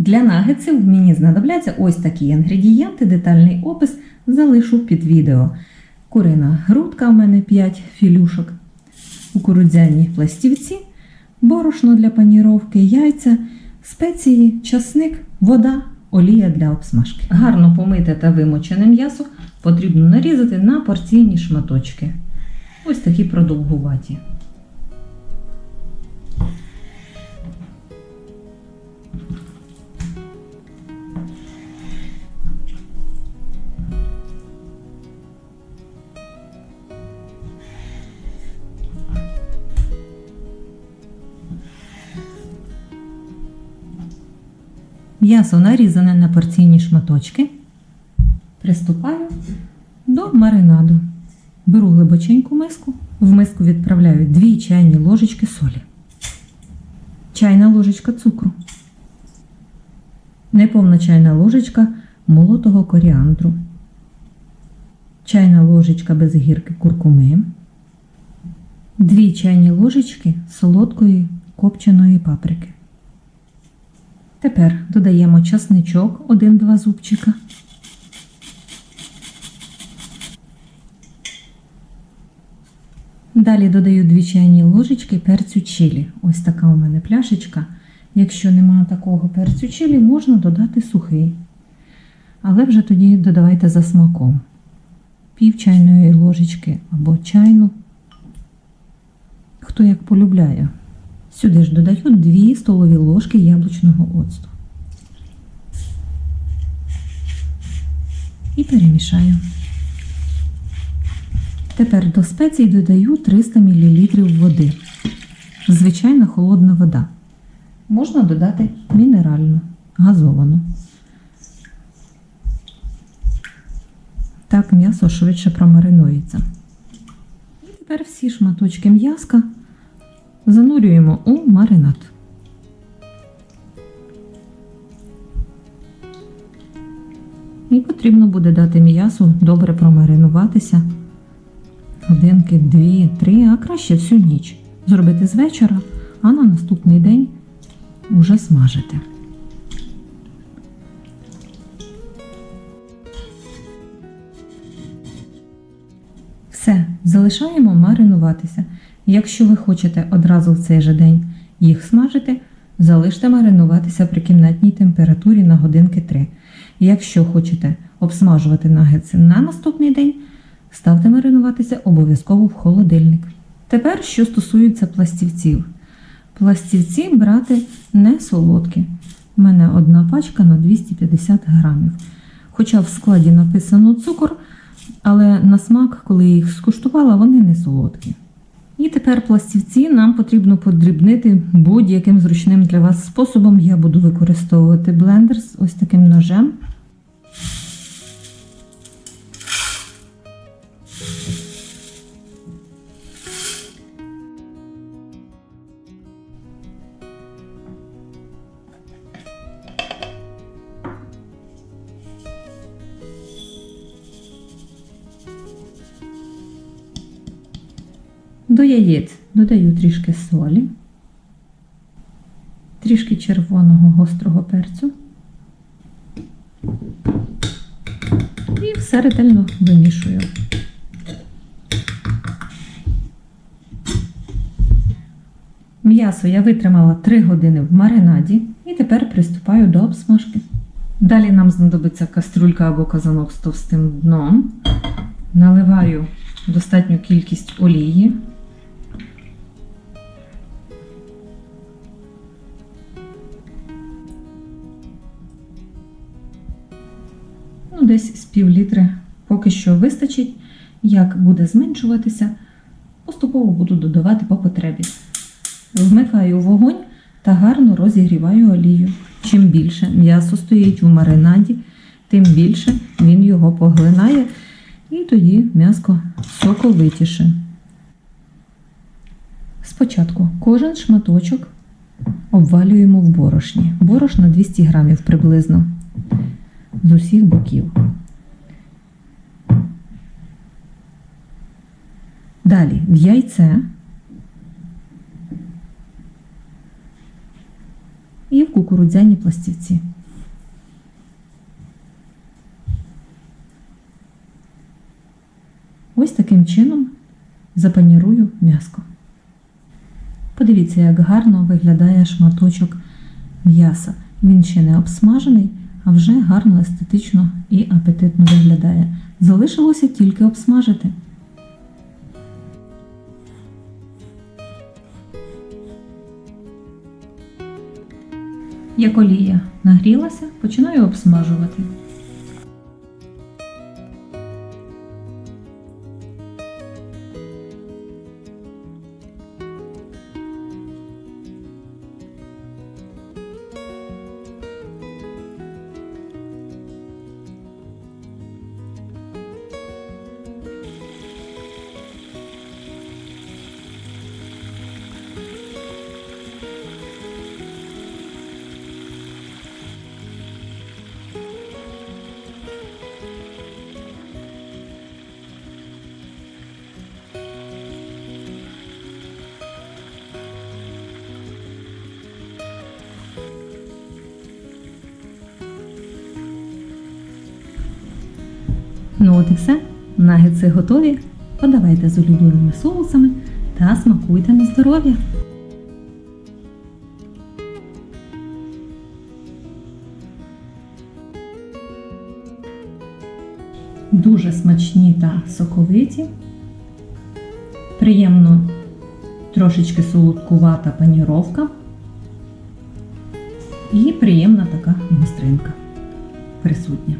Для нагетсів мені знадобляться ось такі інгредієнти, детальний опис залишу під відео. Курина грудка у мене 5 філюшок, кукурудзяні пластівці, борошно для паніровки, яйця, спеції, часник, вода, олія для обсмажки. Гарно помите та вимочене м'ясо потрібно нарізати на порційні шматочки. Ось такі продовгуваті. М'ясо нарізане на порційні шматочки. Приступаю до маринаду. Беру глибоченьку миску. В миску відправляю 2 чайні ложечки солі, чайна ложечка цукру, неповна чайна ложечка молотого коріандру, чайна ложечка без гірки куркуми, 2 чайні ложечки солодкої копченої паприки. Тепер додаємо часничок 1-2 зубчика. Далі додаю 2 чайні ложечки перцю чилі. Ось така у мене пляшечка. Якщо немає такого перцю чилі, можна додати сухий. Але вже тоді додавайте за смаком. Пів чайної ложечки або чайну. Хто як полюбляє. Сюди ж додаю 2 столові ложки яблучного оцту. І перемішаю. Тепер до спецій додаю 300 мл води. Звичайна холодна вода. Можна додати мінеральну, газовану. Так м'ясо швидше промаринується. І тепер всі шматочки м'яска занурюємо у маринад. І потрібно буде дати м'ясу добре промаринуватися. Годинки, дві, три, а краще всю ніч. Зробити з вечора, а на наступний день уже смажити. Все, залишаємо маринуватися. Якщо ви хочете одразу в цей же день їх смажити, залиште маринуватися при кімнатній температурі на годинки 3. Якщо хочете обсмажувати нагетси на наступний день, ставте маринуватися обов'язково в холодильник. Тепер, що стосується пластівців. Пластівці брати не солодкі. У мене одна пачка на 250 грамів. Хоча в складі написано цукор, але на смак, коли їх скуштувала, вони не солодкі. І тепер пластівці нам потрібно подрібнити будь-яким зручним для вас способом. Я буду використовувати блендер з ось таким ножем. До яєць додаю трішки солі, трішки червоного гострого перцю і все ретельно вимішую. М'ясо я витримала 3 години в маринаді і тепер приступаю до обсмажки. Далі нам знадобиться каструлька або казанок з товстим дном. Наливаю достатню кількість олії. Десь з пів літри поки що вистачить. Як буде зменшуватися, поступово буду додавати по потребі. Вмикаю вогонь та гарно розігріваю олію. Чим більше м'ясо стоїть в маринаді, тим більше він його поглинає, і тоді м'яско соковитіше. Спочатку кожен шматочок обвалюємо в борошні. Борошна 200 грамів приблизно з усіх боків. Далі в яйце і в кукурудзяній пластівці. Ось таким чином запанірую м'яско. Подивіться, як гарно виглядає шматочок м'яса. Він ще не обсмажений, а вже гарно, естетично і апетитно виглядає. Залишилося тільки обсмажити. Як олія нагрілася, починаю обсмажувати. Ну от і все. Нагетси готові. Подавайте з улюбленими соусами та смакуйте на здоров'я. Дуже смачні та соковиті. Приємно трошечки солодкувата паніровка. І приємна така гостринка присутня.